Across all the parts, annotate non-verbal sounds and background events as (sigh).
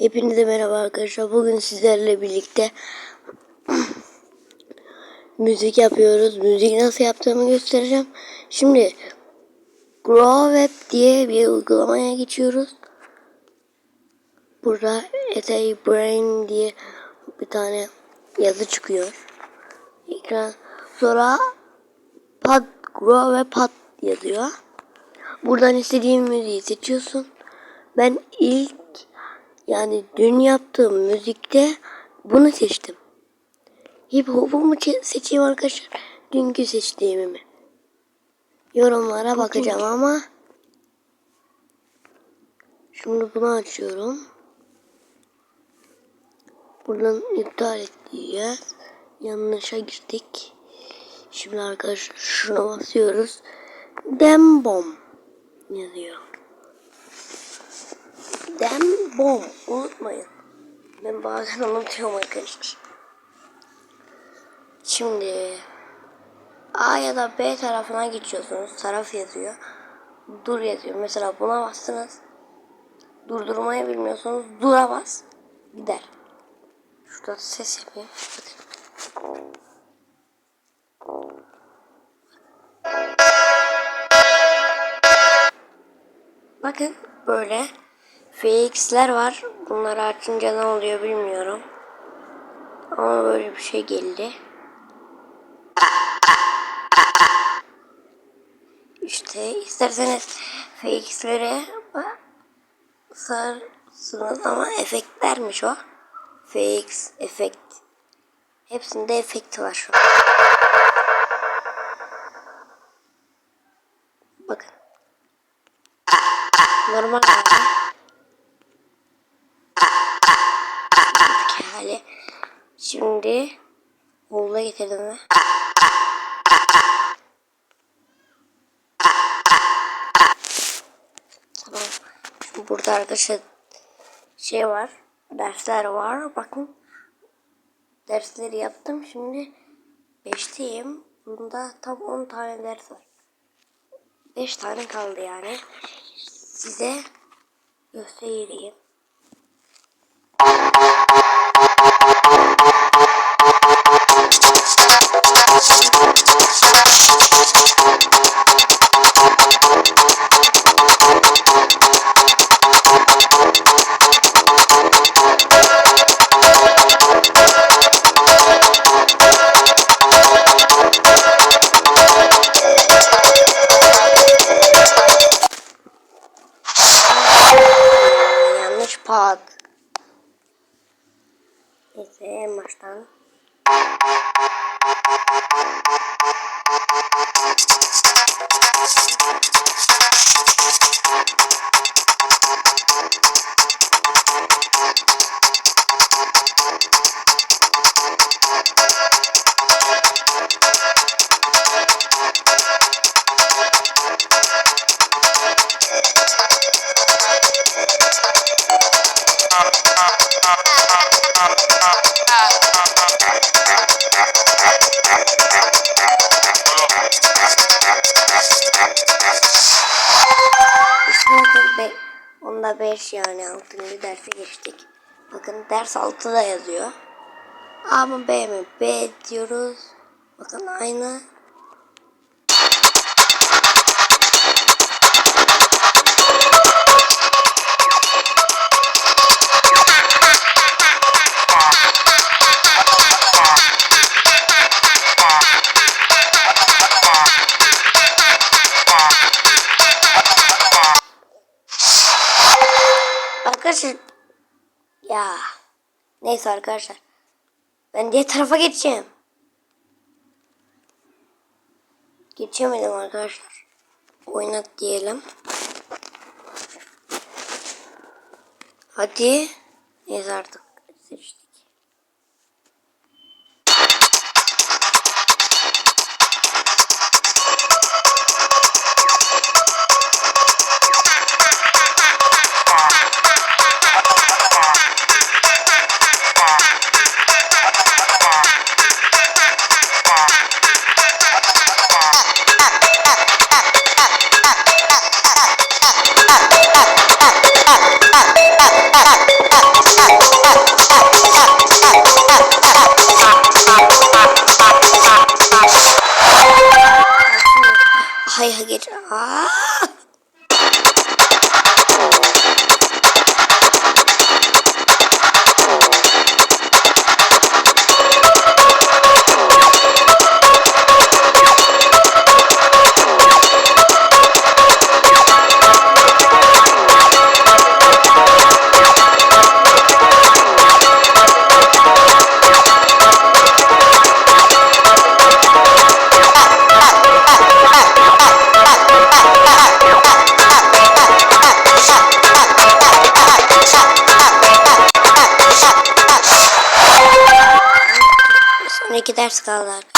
Hepinize merhaba arkadaşlar. Bugün sizlerle birlikte (clears throat) müzik yapıyoruz. Müzik nasıl yaptığımı göstereceğim. Şimdi Grow Web diye bir uygulamaya geçiyoruz. Burada Etay Brain diye bir tane yazı çıkıyor. Ekran sonra Pad Grow ve Pad yazıyor. Buradan istediğin müziği seçiyorsun. Ben ilk yani dün yaptığım müzikte bunu seçtim. Hip hop'u mu çe- seçeyim arkadaşlar? Dünkü seçtiğimi mi? Yorumlara bakacağım ama Şimdi bunu açıyorum. Buradan iptal et diyeceğiz. Yanlışa girdik. Şimdi arkadaşlar şuna basıyoruz. Dembom yazıyor. Dem bom. Unutmayın. Ben bazen unutuyorum arkadaşlar. Şimdi A ya da B tarafına geçiyorsunuz. Taraf yazıyor. Dur yazıyor. Mesela buna bastınız. Durdurmayı bilmiyorsanız dura bas. Gider. Şurada ses yapayım. Bakın. Bakın böyle FX'ler var. Bunları açınca ne oluyor bilmiyorum. Ama böyle bir şey geldi. İşte isterseniz FX'lere basarsınız ama efektlermiş o. FX, efekt. Hepsinde efekt var şu an. Bakın. Normal. Şimdi oğula getirdim ve Tamam. Burada arkadaşlar şey var. Dersler var. Bakın. Dersleri yaptım. Şimdi 5'teyim. Bunda tam 10 tane ders var. 5 tane kaldı yani. Size göstereyim. Bak. Be, onda 5 yani 6. derse geçtik. Bakın ders 6'da yazıyor. A mı B mi? B diyoruz. Bakın aynı. Arkadaşlar ya neyse arkadaşlar ben diğer tarafa geçeceğim. Geçemedim arkadaşlar. Oynat diyelim. Hadi. Neyse artık seçtik. Ders kaldı. Şimdiki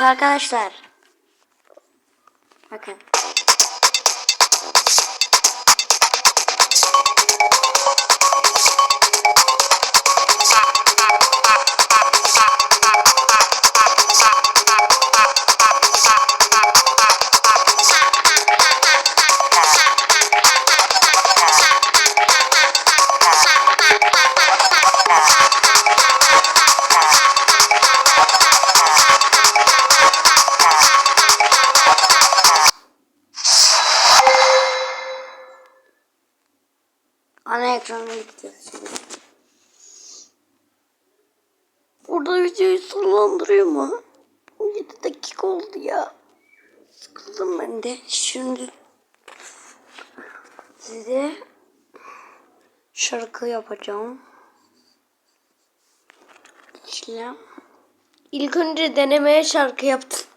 arkadaşlar. Bakın. Burada videoyu sonlandırıyor mu? 7 dakika oldu ya. Sıkıldım ben de. Şimdi size şarkı yapacağım. İşlem. İlk önce denemeye şarkı yaptım.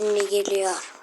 Şimdi geliyor.